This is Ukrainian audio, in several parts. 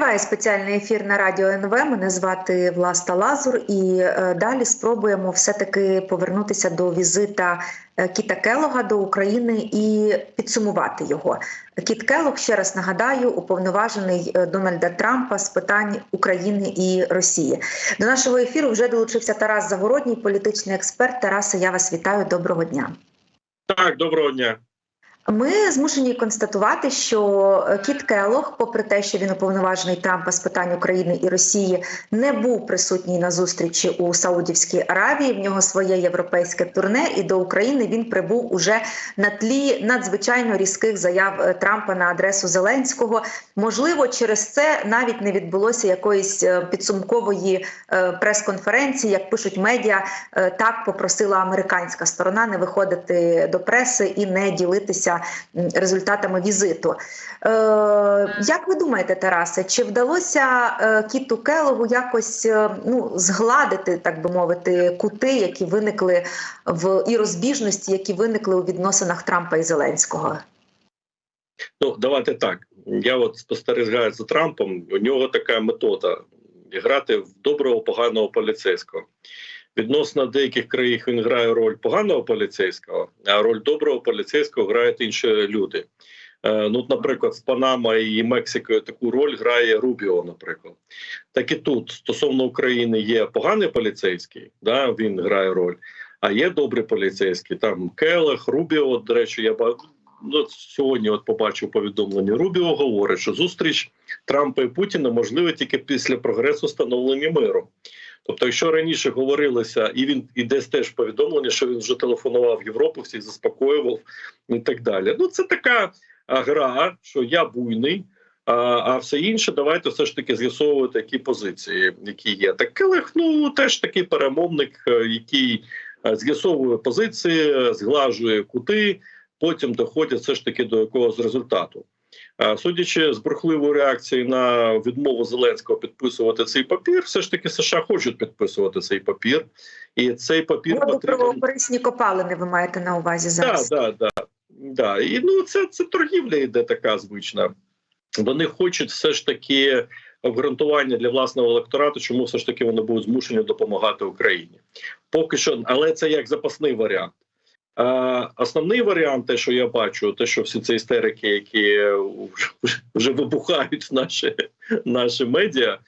Триває спеціальний ефір на радіо НВ. Мене звати Власта Лазур, і е, далі спробуємо все-таки повернутися до візита е, Кіта Келога до України і підсумувати його. Кіт Келог, ще раз нагадаю, уповноважений е, Дональда Трампа з питань України і Росії. До нашого ефіру вже долучився Тарас Загородній, політичний експерт. Тарасе, я вас вітаю. Доброго дня. Так, доброго дня. Ми змушені констатувати, що Кіт Келох, попри те, що він уповноважений Трампа з питань України і Росії, не був присутній на зустрічі у Саудівській Аравії. В нього своє європейське турне, і до України він прибув уже на тлі надзвичайно різких заяв е, Трампа на адресу Зеленського. Можливо, через це навіть не відбулося якоїсь е, підсумкової е, прес-конференції, як пишуть медіа. Так попросила американська сторона не виходити до преси і не ділитися результатами візиту. Е, Як ви думаєте, Тарасе, чи вдалося е, Кіту Келогу якось е, ну, згладити, так би мовити, кути, які виникли в і розбіжності, які виникли у відносинах Трампа і Зеленського? Ну, давайте так. Я от спостерігаю за Трампом. У нього така метода грати в доброго, поганого поліцейського. Відносно деяких країн він грає роль поганого поліцейського, а роль доброго поліцейського грають інші люди. Е, ну, наприклад, з Панама і Мексикою таку роль грає Рубіо. Наприклад, так і тут стосовно України є поганий поліцейський, да він грає роль. А є добрий поліцейський. Там Келех, Рубіо. До речі, я ну, сьогодні. От побачив повідомлення. Рубіо говорить, що зустріч Трампа і Путіна можлива тільки після прогресу встановлення миру. Тобто, якщо раніше говорилося, і він і десь теж повідомлення, що він вже телефонував Європу, всіх заспокоював і так далі. Ну це така гра, що я буйний. А а все інше, давайте все ж таки з'ясовувати, які позиції, які є. Так Келех, ну теж такий перемовник, е, який е, з'ясовує позиції, зглажує кути, потім доходять все ж таки до якогось результату. Судячи з бурхливої реакції на відмову Зеленського підписувати цей папір, все ж таки США хочуть підписувати цей папір, і цей папір Воду потрібен... про корисні копалини. Ви маєте на увазі зараз? Так, да, да, да, да. І ну це це торгівля йде така звична. Вони хочуть все ж таки обґрунтування для власного електорату, чому все ж таки вони будуть змушені допомагати Україні. Поки що, але це як запасний варіант. Основний варіант, те, що я бачу, те, що всі ці істерики, які вже, вибухають наші наші медіа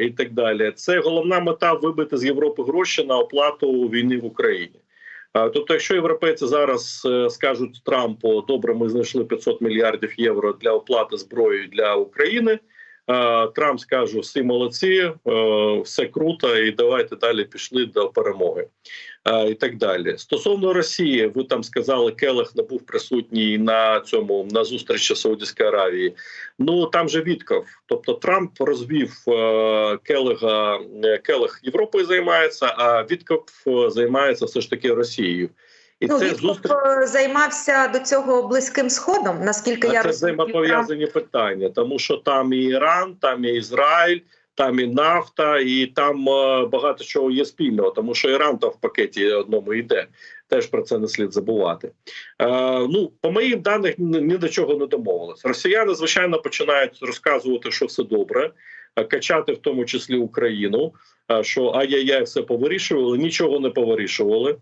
і так далі, це головна мета вибити з Європи гроші на оплату війни в Україні. Тобто, якщо європейці зараз е, скажуть Трампу, добре, ми знайшли 500 мільярдів євро для оплати зброї для України. Трамп скаже, всі молодці, е, все круто, і давайте далі пішли до перемоги. І так далі. Стосовно Росії, ви там сказали, Келех не був присутній на цьому на зустрічі Саудівської Аравії. Ну там же Вітков. Тобто Трамп розвів е, Келега Келех Європою займається, а Вітков займається все ж таки Росією. І ну, це зустріч... займався до цього близьким сходом. Наскільки а я це розумію. взаємопов'язані питання, тому що там і Іран, там і Ізраїль, там і нафта, і там е, багато чого є спільного, тому що Іран там в пакеті одному йде. Теж про це не слід забувати. Е, Ну, по моїм даних, ні до чого не домовились. Росіяни звичайно починають розказувати, що все добре, е, качати в тому числі Україну. Е, що ай-яй-яй, все повирішували, нічого не повирішували.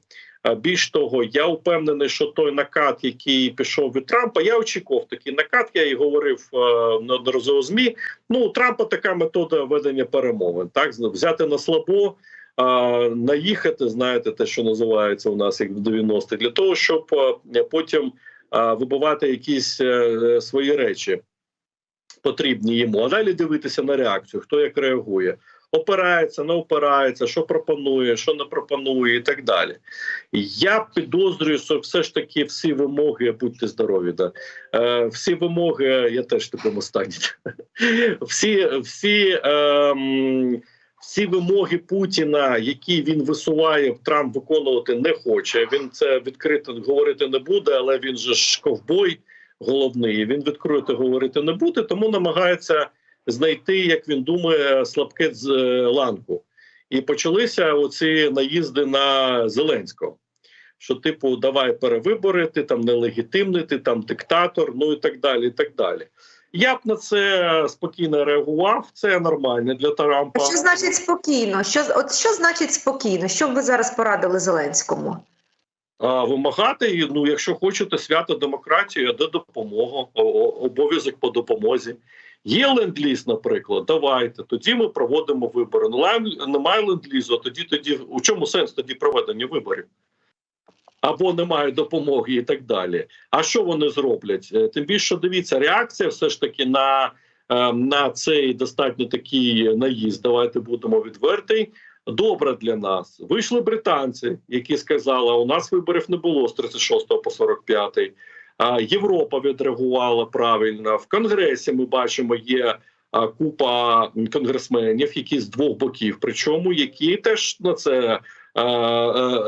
Більш того, я впевнений, що той накат, який пішов від Трампа, я очікував такий накат. Я і говорив е, неодноразово змі. Ну у Трампа така метода ведення перемовин. Так взяти на слабо, наїхати. Знаєте, те, що називається у нас як в 90-х, для того, щоб е, потім вибивати якісь е, свої речі потрібні йому. А далі дивитися на реакцію, хто як реагує опирається, не опирається, що пропонує, що не пропонує, і так далі. Я підозрюю, що все ж таки всі вимоги, будьте здорові, да е, всі вимоги, я теж такому стані. Всі, всі. Е, всі вимоги Путіна, які він висуває, Трамп виконувати не хоче. Він це відкрито говорити не буде, але він же ж ковбой головний. Він відкрито говорити не буде, тому намагається знайти, як він думає, слабке з е, ланку. І почалися оці наїзди на Зеленського. Що, типу, давай перевибори, ти там нелегітимний, ти там диктатор, ну і так далі. і так далі. Я б на це спокійно реагував. Це нормально для Трампа. А що значить спокійно? Що от що значить спокійно? Що б ви зараз порадили Зеленському? Вимагати, ну, якщо хочете свято демократії, а де допомога, обов'язок по допомозі. Є ленд-ліз, наприклад, давайте. Тоді ми проводимо вибори. Ну, немає ленд-лізу, тоді тоді у чому сенс тоді проведення виборів? Або немає допомоги і так далі. А що вони зроблять? Е, Тим більше дивіться, реакція все ж таки на, е, на цей достатньо такий наїзд. Давайте будемо відверті. Добре для нас. Вийшли британці, які сказали, у нас виборів не було з 36 по 45. А Європа відреагувала правильно. В Конгресі ми бачимо, є купа конгресменів, які з двох боків, причому які теж на це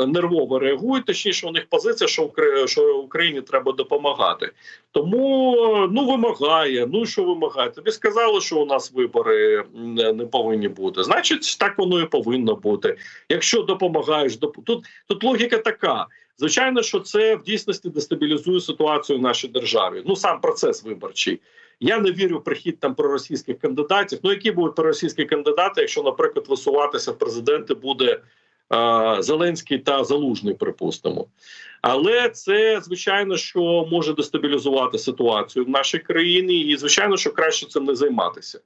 нервово реагують. Точніше, у них позиція, що що Україні треба допомагати. Тому ну вимагає. Ну що вимагає? Тобі сказали, що у нас вибори не, повинні бути. Значить, так воно і повинно бути. Якщо допомагаєш, доп... тут, тут логіка така. Звичайно, що це в дійсності дестабілізує ситуацію в нашій державі. Ну сам процес виборчий. Я не вірю в прихід там проросійських кандидатів. Ну які будуть проросійські кандидати, якщо, наприклад, висуватися в президенти буде е, Зеленський та Залужний, припустимо. Але це звичайно, що може дестабілізувати ситуацію в нашій країні, і звичайно, що краще цим не займатися.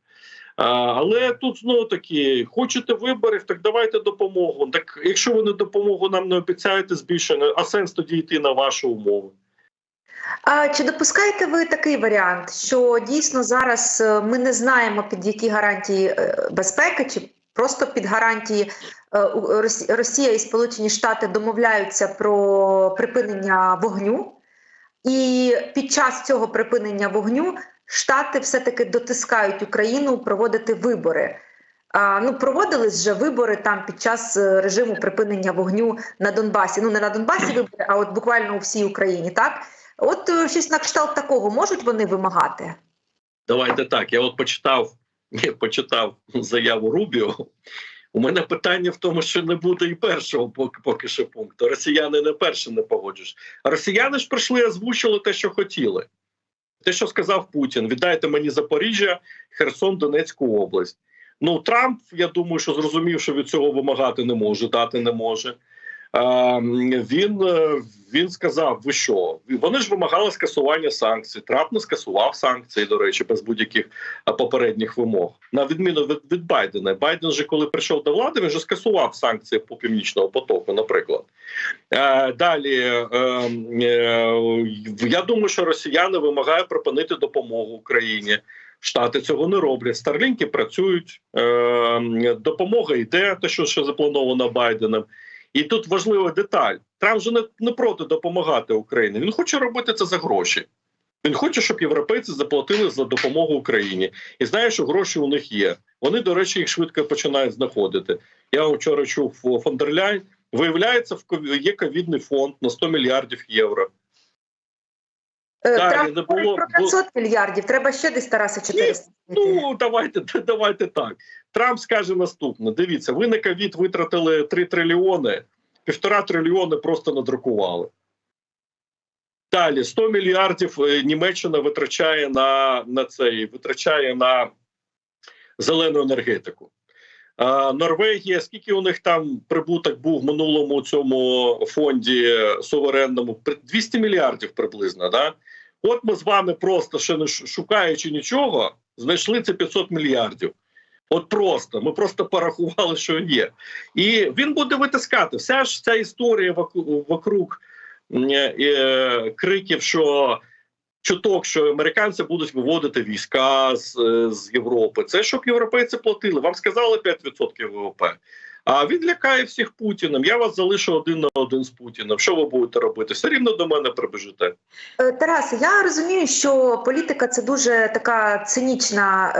Але тут знову таки хочете виборів, так давайте допомогу. Так якщо ви не допомогу нам не обіцяєте збільшення, а сенс тоді йти на ваші умови. А чи допускаєте ви такий варіант, що дійсно зараз е, ми не знаємо під які гарантії е, безпеки, чи просто під гарантії е, Росія і Сполучені Штати домовляються про припинення вогню, і під час цього припинення вогню Штати все-таки дотискають Україну проводити вибори. А, ну, проводились вже вибори там під час е, режиму припинення вогню на Донбасі. Ну не на Донбасі вибори, а от буквально у всій Україні, так? От е, щось на кшталт такого можуть вони вимагати? Давайте так. Я от почитав, почитав заяву Рубіо. У мене питання в тому, що не буде і першого поки, поки що пункту. Росіяни не перші не погоджуєш. Росіяни ж прийшли озвучили те, що хотіли. Те, що сказав Путін: віддайте мені Запоріжжя, Херсон, Донецьку область. Ну Трамп, я думаю, що зрозумів, що від цього вимагати не може, дати не може. Він, е, він сказав: ви що? Вони ж вимагали скасування санкцій. Трамп не скасував санкції, до речі, без будь-яких попередніх вимог. На відміну від, від Байдена. Байден же, коли прийшов до влади, він же скасував санкції по північного потоку, наприклад. Е, далі е, е, я думаю, що росіяни вимагають припинити допомогу Україні. Штати цього не роблять. Старлінки працюють, е, допомога йде, те, що ще заплановано Байденом. І тут важлива деталь: Трамп же не, не проти допомагати Україні. Він хоче робити це за гроші. Він хоче, щоб європейці заплатили за допомогу Україні, і знає, що гроші у них є. Вони, до речі, їх швидко починають знаходити. Я вчора чув Фондерляй. Виявляється, в є ковідний фонд на 100 мільярдів євро. Е, Так, не було- про 500 мільярдів. Треба ще десь Тараса 400. Ну давайте, давайте так. Трамп скаже наступне: дивіться, ви на ковід витратили 3 трильйони, півтора трильйони просто надрукували. Далі 100 мільярдів е, Німеччина витрачає на, на цей витрачає на зелену енергетику. А, Норвегія, скільки у них там прибуток був в минулому цьому фонді суверенному? 200 мільярдів приблизно. Да? От ми з вами просто ще не шукаючи нічого, знайшли це 500 мільярдів. От просто ми просто порахували, що є, і він буде витискати. Вся ж ця історія вок- вокруг е, е, криків, що чуток, що американці будуть виводити війська з, е, з Європи. Це щоб європейці платили. Вам сказали 5% ВВП. А він лякає всіх Путіним. Я вас залишу один на один з Путіним. Що ви будете робити? Все рівно до мене прибіжите. Е, Тарасе, я розумію, що політика це дуже така цинічна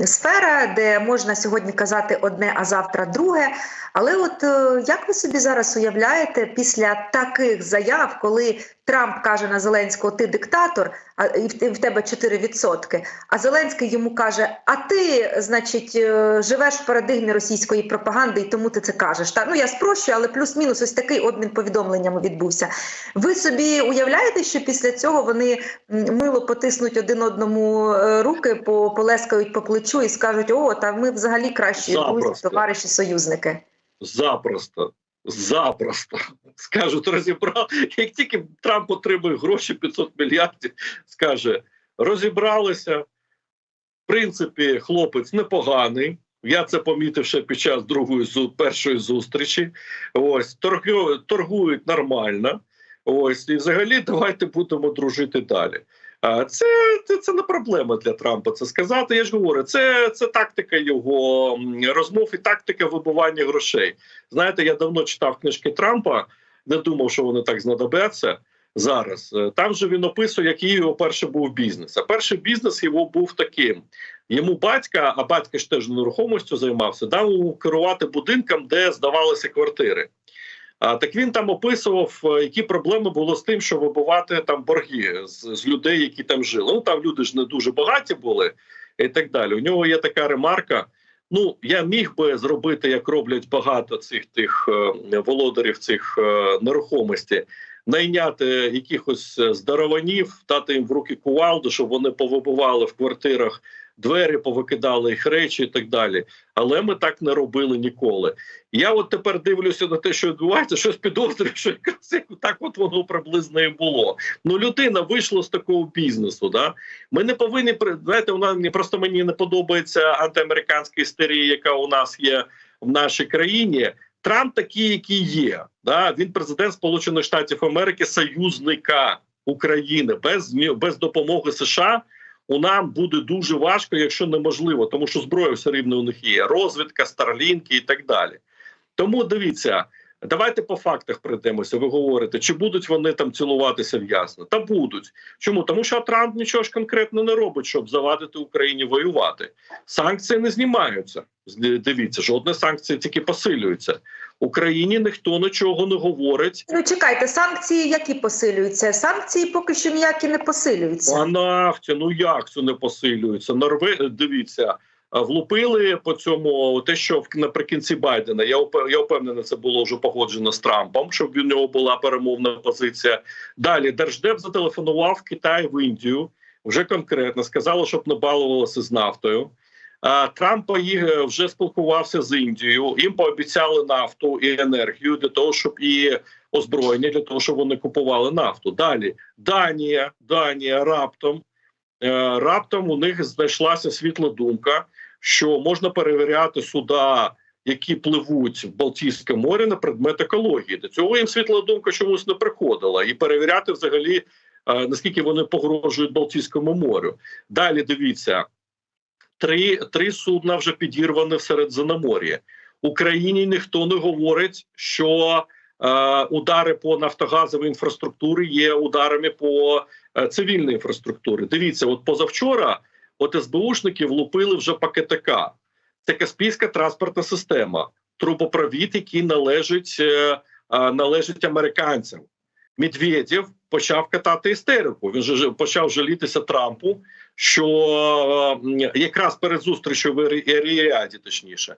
е, сфера, де можна сьогодні казати одне, а завтра друге. Але от е, як ви собі зараз уявляєте після таких заяв, коли Трамп каже на Зеленського: ти диктатор, а і в, тебе 4%, А Зеленський йому каже: А ти, значить, е, живеш в парадигмі російської пропаганди, і тому ти це кажеш. Та ну я спрощую, але плюс-мінус ось такий обмін повідомленнями відбувся. Ви собі уявляєте, що після цього вони мило потиснуть один одному е, руки, по полескають по плечу і скажуть: О, та ми взагалі кращі друзі, товариші, союзники. Запросто. Запросто скажуть, розібрав. Як тільки Трамп отримує гроші 500 мільярдів, скаже: розібралися. В принципі, хлопець непоганий. Я це помітив ще під час другої першої зустрічі. Ось торгу, торгують нормально. Ось і взагалі давайте будемо дружити далі. Це, це, це не проблема для Трампа. Це сказати. Я ж говорю, це, це тактика його розмов і тактика вибивання грошей. Знаєте, я давно читав книжки Трампа, не думав, що вони так знадобляться зараз. Е, Там же він описує, який його перший був бізнес. А перший бізнес його був таким: йому батька, а батька ж теж нерухомістю займався, дав йому керувати будинком, де здавалися квартири. А так він там описував, е, які проблеми було з тим, щоб вибивати там борги з, з людей, які там жили. Ну там люди ж не дуже багаті були, і так далі. У нього є така ремарка. Ну, я міг би зробити, як роблять багато цих тих е, володарів цих е, нерухомості, найняти якихось е, здарованів, дати їм в руки кувалду, щоб вони повибивали в квартирах двері, повикидали їх речі і так далі. Але ми так не робили ніколи. Я от тепер дивлюся на те, що відбувається, щось підозрюю, що якраз так от воно приблизно і було. Ну, людина вийшла з такого бізнесу. Да? Ми не повинні знаєте, вона просто мені не подобається антиамериканська істерія, яка у нас є в нашій країні. Трамп такий, який є. Да? Він президент Сполучених Штатів Америки, союзника України без без допомоги США. У нам буде дуже важко, якщо неможливо, тому що зброя все рівно у них є. Розвідка, старлінки і так далі. Тому дивіться, давайте по фактах прийдемося. Ви говорите, чи будуть вони там цілуватися в ясно? Та будуть. Чому? Тому що Трамп нічого ж конкретно не робить, щоб завадити Україні воювати. Санкції не знімаються. Дивіться, жодні санкції тільки посилюються. Україні ніхто нічого не говорить. Ну чекайте, санкції які посилюються? Санкції поки що ніякі не посилюються. А нафті, ну як це не посилюється? Норве дивіться, влупили по цьому те, що наприкінці Байдена. Я я впевнений, це було вже погоджено з Трампом, щоб у нього була перемовна позиція. Далі держдеп зателефонував в Китай в Індію. Вже конкретно сказали, щоб не балувалося з нафтою. Трамп поїх- вже спілкувався з Індією. Їм пообіцяли нафту і енергію для того, щоб і озброєння для того, щоб вони купували нафту. Далі Данія, Данія раптом е, раптом у них знайшлася світла думка, що можна перевіряти суда, які пливуть в Балтійське море на предмет екології. До цього їм світла думка чомусь не приходила, і перевіряти взагалі е, наскільки вони погрожують Балтійському морю. Далі дивіться. Три, три судна вже підірвані в Середземномор'ї. Україні ніхто не говорить, що е, удари по нафтогазовій інфраструктурі є ударами по е, цивільній інфраструктурі. Дивіться, от позавчора от СБУшники влупили вже по. Це Каспійська транспортна система, трубопровід, який належить, е, е, належить американцям. Медведєв почав катати істерику. Він же почав жалітися Трампу, що якраз перед зустрічю в Ері- Ріаді, точніше,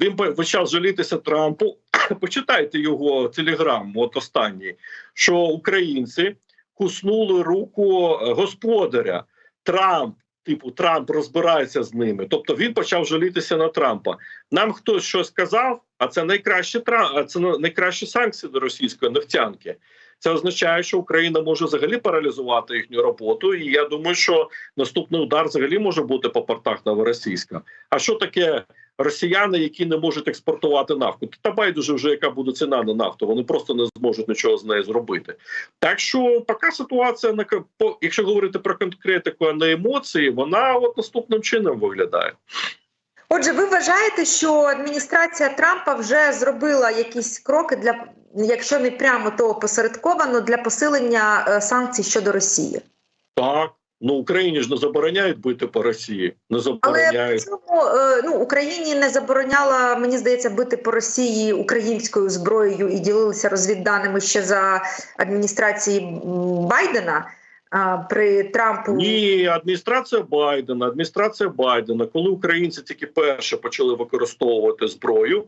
він почав жалітися Трампу. Почитайте його телеграм, от останній, що українці куснули руку е, господаря. Трамп, типу, Трамп розбирається з ними. Тобто він почав жалітися на Трампа. Нам хтось щось сказав, а це найкращі це найкращі санкції до російської нефтянки. Це означає, що Україна може взагалі паралізувати їхню роботу. І я думаю, що наступний удар взагалі може бути по портах новоросійська. А що таке росіяни, які не можуть експортувати нафту? Та байдуже вже яка буде ціна на нафту. Вони просто не зможуть нічого з нею зробити. Так що поки ситуація на якщо говорити про конкретику, а не емоції, вона от наступним чином виглядає. Отже, ви вважаєте, що адміністрація Трампа вже зробила якісь кроки для, якщо не прямо, то посередковано для посилення е, санкцій щодо Росії? Так, Ну Україні ж не забороняють бити по Росії, не Але цьому е, ну Україні не забороняла, мені здається, бити по Росії українською зброєю і ділилися розвідданими ще за адміністрації Байдена. При Трампу Ні, адміністрація Байдена, адміністрація Байдена, коли українці тільки перше почали використовувати зброю,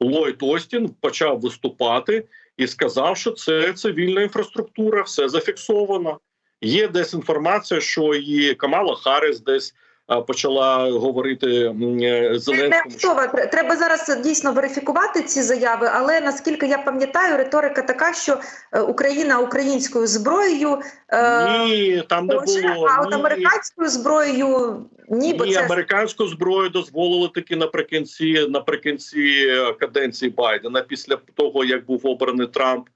Ллойд Остін почав виступати і сказав, що це цивільна інфраструктура, все зафіксовано. Є десь інформація, що і Камала Харрис десь почала говорити е, Зеленському. Треба зараз дійсно верифікувати ці заяви. Але наскільки я пам'ятаю, риторика така, що е, Україна українською зброєю е, Ні, там не було. а от американською зброєю ніби Ні, це американську зброю дозволили таки наприкінці наприкінці е, каденції Байдена, після того як був обраний Трамп.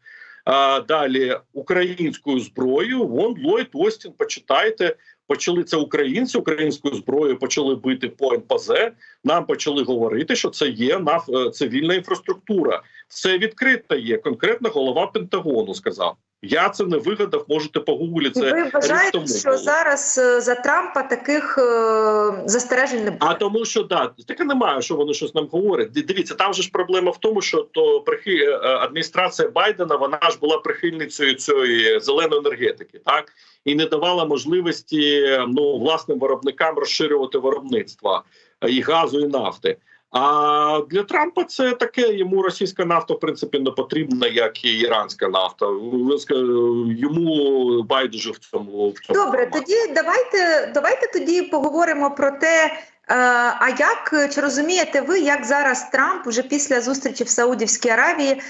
А далі українською зброєю. Вон Ллойд Остін, почитайте. Почали це українці українською зброєю почали бити по НПЗ. Нам почали говорити, що це є е, цивільна інфраструктура. Все відкрита є. Конкретно голова Пентагону сказав. Я це не вигадав. Можете погуглити це. ви вважаєте, тому що було. зараз е, за Трампа таких е, застережень не буде? А тому, що да, таке немає, що вони щось нам говорять. Дивіться, там же ж проблема в тому, що то прихи е, е, адміністрація Байдена вона ж була прихильницею цієї зеленої енергетики, так і не давала можливості ну власним виробникам розширювати виробництво е, і газу, і нафти. А для Трампа це таке йому російська нафта в принципі не потрібна, як і іранська нафта. Йому байдуже в цьому в цьому Добре, форматі. тоді давайте давайте тоді поговоримо про те. Е, А як чи розумієте ви, як зараз Трамп вже після зустрічі в Саудівській Аравії е,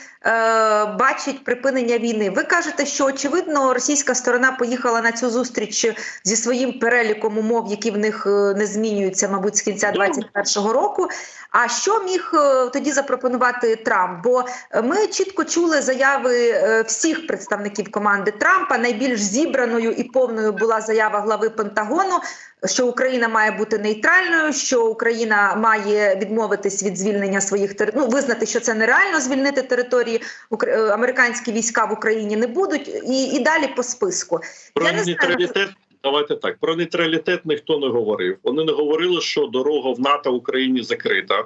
бачить припинення війни? Ви кажете, що очевидно російська сторона поїхала на цю зустріч зі своїм переліком умов, які в них е, не змінюються, мабуть, з кінця Ну. 2021 року. А що міг е, тоді запропонувати Трамп? Бо е, ми чітко чули заяви е, всіх представників команди Трампа. Найбільш зібраною і повною була заява глави Пентагону, що Україна має бути нейтральною, що Україна має відмовитись від звільнення своїх тери... ну, визнати, що це нереально звільнити території е, американські війська в Україні не будуть, і, і далі по списку. Про Я не знаю. Давайте так. Про нейтралітет ніхто не говорив. Вони не говорили, що дорога в НАТО Україні закрита.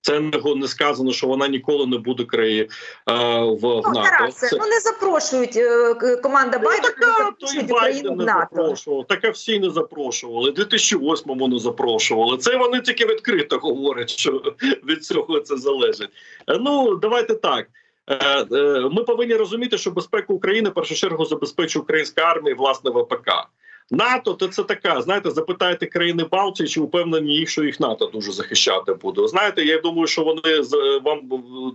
Це не, сказано, що вона ніколи не буде краї е, в, в Ну, НАТО. Тарасе, Це- ну не запрошують е, команда Ну, Байдена, не така, то і Байден не НАТО. запрошував, таке всі не запрошували. 2008-му не запрошували. Це вони тільки відкрито говорять, що від цього це залежить. Е, Ну давайте так. Е, Ми повинні розуміти, що безпеку України в першу чергу забезпечує українська армія і власне ВПК. НАТО то це така. Знаєте, запитайте країни Балтії, чи впевнені їх, що їх НАТО дуже захищати буде. Знаєте, я думаю, що вони вам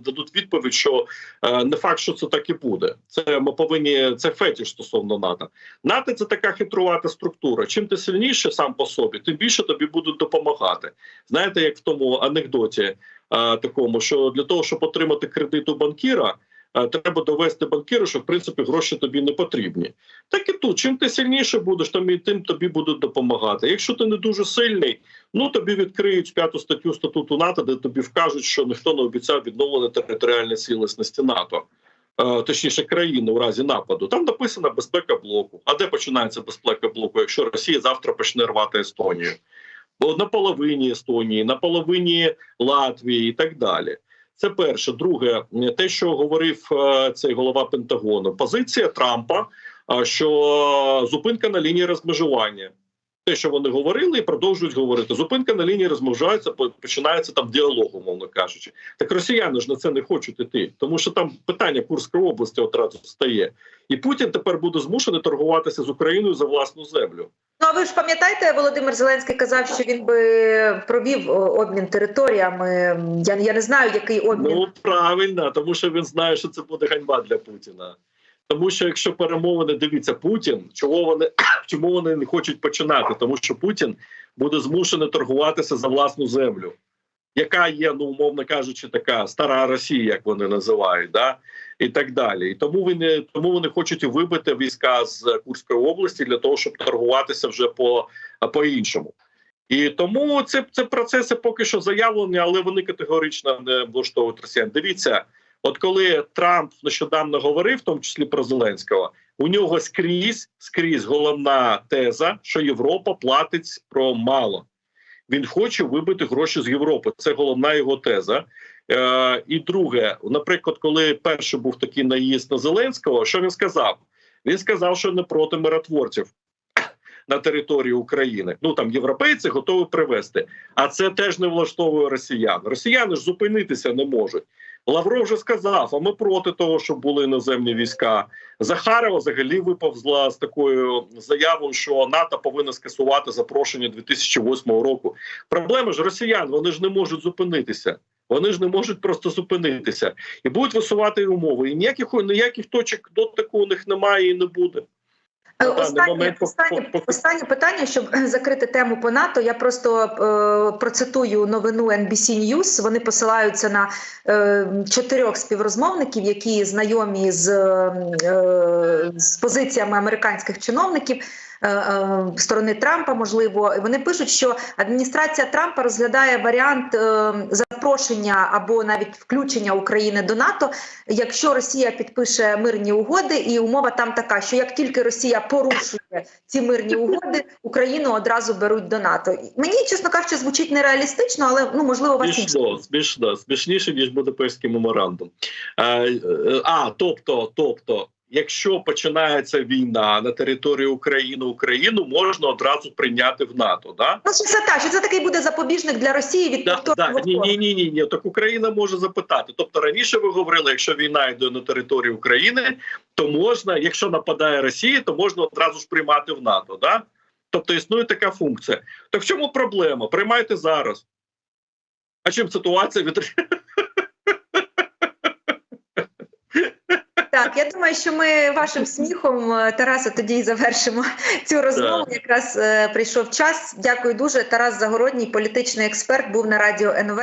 дадуть відповідь, що е, не факт, що це так і буде. Це ми повинні це фетіш стосовно НАТО. НАТО це така хитрувата структура. Чим ти сильніше сам по собі, тим більше тобі будуть допомагати. Знаєте, як в тому анекдоті е, такому, що для того, щоб отримати кредит у банкіра. Е, Треба довести банкіру, що в принципі гроші тобі не потрібні. Так і тут, чим ти сильніше будеш, тим, і тим тобі будуть допомагати. Якщо ти не дуже сильний, ну тобі відкриють п'яту статтю статуту НАТО, де тобі вкажуть, що ніхто не обіцяв відновлення територіальної цілісності НАТО. Е, Точніше, країни у разі нападу. Там написана безпека блоку. А де починається безпека блоку, якщо Росія завтра почне рвати Естонію? Бо на половині Естонії, на половині Латвії і так далі. Це перше. Друге, те, що говорив е, цей голова Пентагону, позиція Трампа, е, що зупинка на лінії розмежування. Те, що вони говорили, і продовжують говорити. Зупинка на лінії розмежується, по- починається там діалог, умовно кажучи. Так росіяни ж на це не хочуть іти, тому що там питання Курської області одразу стає. І Путін тепер буде змушений торгуватися з Україною за власну землю. Ну а ви ж пам'ятаєте, Володимир Зеленський казав, що він би провів обмін територіями. Я, я не знаю, який обмін. Ну правильно, тому що він знає, що це буде ганьба для Путіна. Тому що якщо перемовини дивіться Путін, чого вони чому вони не хочуть починати? Тому що Путін буде змушений торгуватися за власну землю, яка є, ну умовно кажучи, така стара Росія, як вони називають, да і так далі. І тому вони тому вони хочуть вибити війська з Курської області для того, щоб торгуватися вже по, по іншому. І тому це, це процеси поки що заявлені, але вони категорично не влаштовують росіян. Дивіться, от коли Трамп нещодавно говорив, в тому числі про Зеленського, У нього скрізь скрізь головна теза, що Європа платить про мало. Він хоче вибити гроші з Європи. Це головна його теза. Е, і друге, наприклад, коли перший був такий наїзд на Зеленського, що він сказав? Він сказав, що не проти миротворців на території України. Ну там європейці готові привезти. А це теж не влаштовує росіян. Росіяни ж зупинитися не можуть. Лавров вже сказав: а ми проти того, щоб були іноземні війська. Захарова взагалі виповзла з такою заявою, що НАТО повинно скасувати запрошення 2008 року. Проблема ж росіян, вони ж не можуть зупинитися. Вони ж не можуть просто зупинитися і будуть висувати умови. І ніяких ніяких точок дотику у них немає і не буде. Е, Останнє, останнє, останнє питання, щоб закрити тему по НАТО. Я просто е, процитую новину NBC News. Вони посилаються на е, чотирьох співрозмовників, які знайомі з, е, з позиціями американських чиновників. Е, е, Сторони Трампа, можливо, вони пишуть, що адміністрація Трампа розглядає варіант е, запрошення або навіть включення України до НАТО, якщо Росія підпише мирні угоди, і умова там така, що як тільки Росія порушує ці мирні угоди, Україну одразу беруть до НАТО. Мені чесно кажучи, звучить нереалістично, але ну можливо вас. Смішно, смішно, смішніше ніж Будапештський меморандум. А тобто, тобто, якщо починається війна на території України, Україну можна одразу прийняти в НАТО. Да? Ну що це так, що це такий буде запобіжник для Росії від Да, да, ні, ні, ні, ні, ні. Так Україна може запитати. Тобто раніше ви говорили, якщо війна йде на територію України, то можна, якщо нападає Росія, то можна одразу ж приймати в НАТО. Да? Тобто існує така функція. Так в чому проблема? Приймайте зараз. А чим ситуація від Так, я думаю, що ми вашим сміхом, е, Тараса, тоді і завершимо цю розмову. Так. Якраз е, прийшов час. Дякую дуже. Тарас Загородній, політичний експерт, був на радіо НВ.